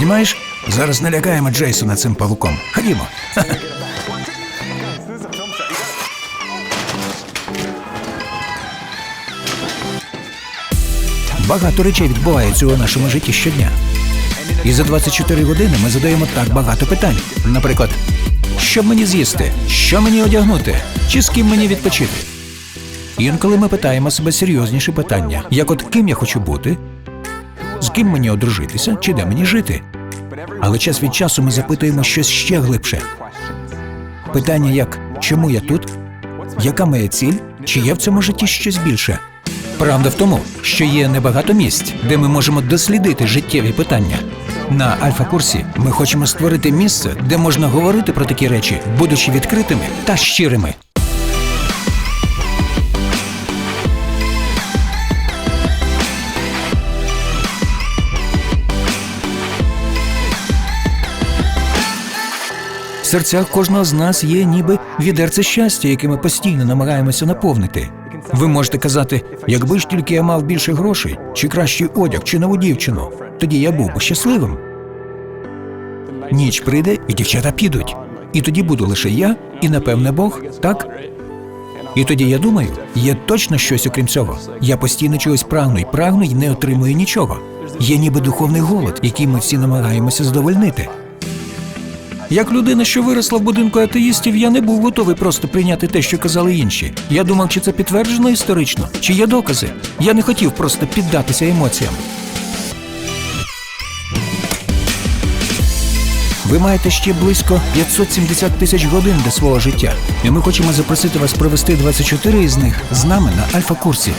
знімаєш? Зараз налякаємо Джейсона цим павуком. Ходімо. Багато речей відбувається у нашому житті щодня. І за 24 години ми задаємо так багато питань. Наприклад, що мені з'їсти, що мені одягнути, чи з ким мені відпочити. Інколи ми питаємо себе серйозніші питання, як от ким я хочу бути, ким мені одружитися, чи де мені жити. Але час від часу ми запитуємо щось ще глибше. Питання як чому я тут? Яка моя ціль? Чи є в цьому житті щось більше? Правда в тому, що є небагато місць, де ми можемо дослідити життєві питання. На альфа-курсі ми хочемо створити місце, де можна говорити про такі речі, будучи відкритими та щирими. Серцях кожного з нас є ніби відерце щастя, яке ми постійно намагаємося наповнити. Ви можете казати, якби ж тільки я мав більше грошей, чи кращий одяг, чи нову дівчину, тоді я був би щасливим. Ніч прийде, і дівчата підуть. І тоді буду лише я, і напевне Бог, так? І тоді я думаю, є точно щось окрім цього. Я постійно чогось прагну і прагну і не отримую нічого. Є ніби духовний голод, який ми всі намагаємося задовольнити. Як людина, що виросла в будинку атеїстів, я не був готовий просто прийняти те, що казали інші. Я думав, чи це підтверджено історично, чи є докази. Я не хотів просто піддатися емоціям. Ви маєте ще близько 570 тисяч годин для свого життя, і ми хочемо запросити вас провести 24 із них з нами на альфа-курсі.